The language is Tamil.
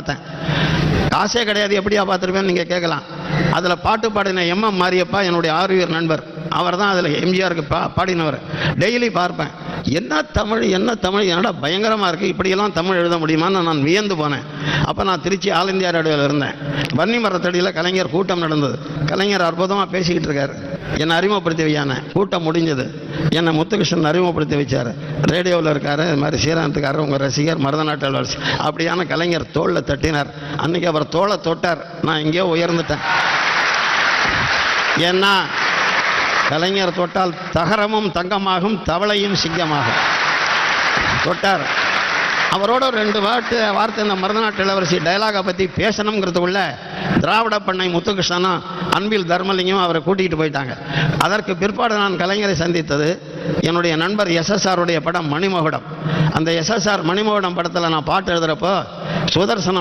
பார்த்தேன். காசே கிடையாது எப்படியா பார்த்துருப்பேன்னு நீங்கள் கேட்கலாம். அதில் பாட்டு பாடின எம்எம் மாரியப்பா என்னுடைய ஆறுயிர் நண்பர். அவர் தான் அதில் எம்ஜிஆருக்கு பா பாடினவர். டெய்லி பார்ப்பேன். என்ன தமிழ் என்ன தமிழ் என்னடா பயங்கரமாக இருக்குது இப்படியெல்லாம் தமிழ் எழுத முடியுமான்னு நான் வியந்து போனேன். அப்போ நான் திருச்சி ஆல் இந்தியா ரேடியோவில் இருந்தேன். வன்னி மரத்தடியில் கலைஞர் கூட்டம் நடந்தது. கலைஞர் அற்புதமாக பேசிக்கிட்டு இருக்காரு. என்னை அறிமுகப்படுத்தி வையான. கூட்டம் முடிஞ்சது. என்னை முத்துகிருஷ்ணன் அறிமுகப்படுத்தி வச்சார். ரேடியோவில் இருக்கார். இது மாதிரி ஸ்ரீராமத்துக்காரர் உங்கள் ரசிகர் மருதநாட்டு அலுவலர் அப்படியான கலைஞர் தோளில் தட்டினார். அன்னைக்கு அவர் தோளை தொட்டார். நான் எங்கேயோ உயர்ந்துட்டேன். ஏன்னா கலைஞர் தொட்டால் தகரமும் தங்கமாகும் தவளையும் சிங்கமாகும். தொட்டார். அவரோட ரெண்டு வாட்டு வார்த்தை இந்த மருதநாட்டு இளவரசி டைலாகை பற்றி பேசணுங்கிறதுக்குள்ள திராவிட பண்ணை முத்துகிருஷ்ணனும் அன்பில் தர்மலிங்கம் அவரை கூட்டிகிட்டு போயிட்டாங்க. அதற்கு பிற்பாடு நான் கலைஞரை சந்தித்தது என்னுடைய நண்பர் எஸ்எஸ்ஆருடைய படம் மணிமகுடம். அந்த எஸ்எஸ்ஆர் மணிமகுடம் படத்தில் நான் பாட்டு எழுதுகிறப்போ சுதர்சனம்